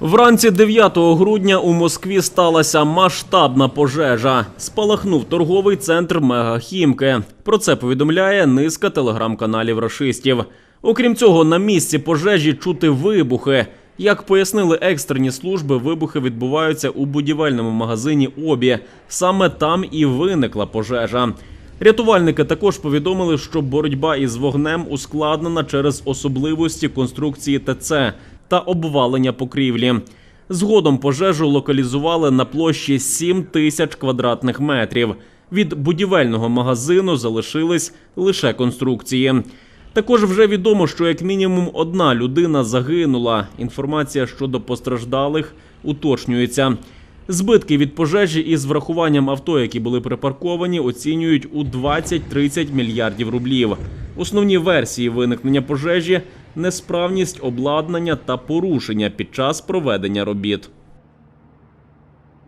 Вранці 9 грудня у Москві сталася масштабна пожежа. Спалахнув торговий центр Мегахімки. Про це повідомляє низка телеграм-каналів рашистів. Окрім цього, на місці пожежі чути вибухи. Як пояснили екстрені служби, вибухи відбуваються у будівельному магазині Обі. Саме там і виникла пожежа. Рятувальники також повідомили, що боротьба із вогнем ускладнена через особливості конструкції ТЦ та обвалення покрівлі. Згодом пожежу локалізували на площі 7 тисяч квадратних метрів. Від будівельного магазину залишились лише конструкції. Також вже відомо, що як мінімум одна людина загинула. Інформація щодо постраждалих уточнюється. Збитки від пожежі із врахуванням авто, які були припарковані, оцінюють у 20-30 мільярдів рублів. Основні версії виникнення пожежі несправність обладнання та порушення під час проведення робіт.